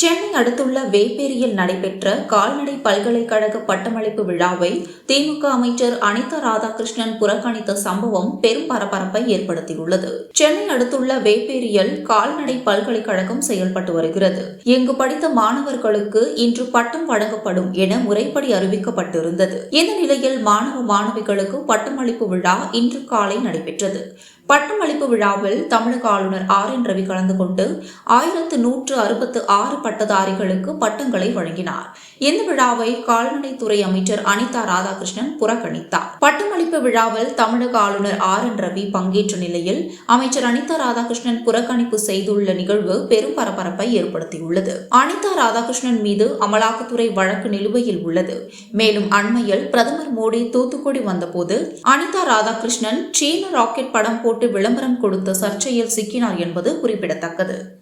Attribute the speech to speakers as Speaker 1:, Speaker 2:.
Speaker 1: சென்னை அடுத்துள்ள வேப்பேரியில் நடைபெற்ற கால்நடை பல்கலைக்கழக பட்டமளிப்பு விழாவை திமுக அமைச்சர் அனிதா ராதாகிருஷ்ணன் புறக்கணித்த சம்பவம் பெரும் பரபரப்பை ஏற்படுத்தியுள்ளது. சென்னை அடுத்துள்ள வேப்பேரியில் கால்நடை பல்கலைக்கழகம் செயல்பட்டு வருகிறது. இங்கு படித்த மாணவர்களுக்கு இன்று பட்டம் வழங்கப்படும் என முறைப்படி அறிவிக்கப்பட்டிருந்தது. இந்த நிலையில் மாணவ மாணவிகளுக்கு பட்டமளிப்பு விழா இன்று காலை நடைபெற்றது. பட்டமளிப்பு விழாவில் தமிழக ஆளுநர் ஆர் என் ரவி கலந்து கொண்டு ஆயிரத்து நூற்று அறுபத்து ஆறு பட்டதாரிகளுக்கு பட்டங்களை வழங்கினார். இந்த விழாவை கால்நடைத்துறை அமைச்சர் அனிதா ராதாகிருஷ்ணன் புறக்கணித்தார். பட்டமளிப்பு விழாவில் தமிழக ஆளுநர் ஆர் என் ரவி பங்கேற்ற நிலையில் அமைச்சர் அனிதா ராதாகிருஷ்ணன் புறக்கணிப்பு செய்துள்ள நிகழ்வு பெரும் பரபரப்பை ஏற்படுத்தியுள்ளது. அனிதா ராதாகிருஷ்ணன் மீது அமலாக்கத்துறை வழக்கு நிலுவையில் உள்ளது. மேலும் அண்மையில் பிரதமர் மோடி தூத்துக்குடி வந்தபோது அனிதா ராதாகிருஷ்ணன் சீன ராக்கெட் படம் போட்டு விளம்பரம் கொடுத்த சர்ச்சையில் சிக்கினார் என்பது குறிப்பிடத்தக்கது.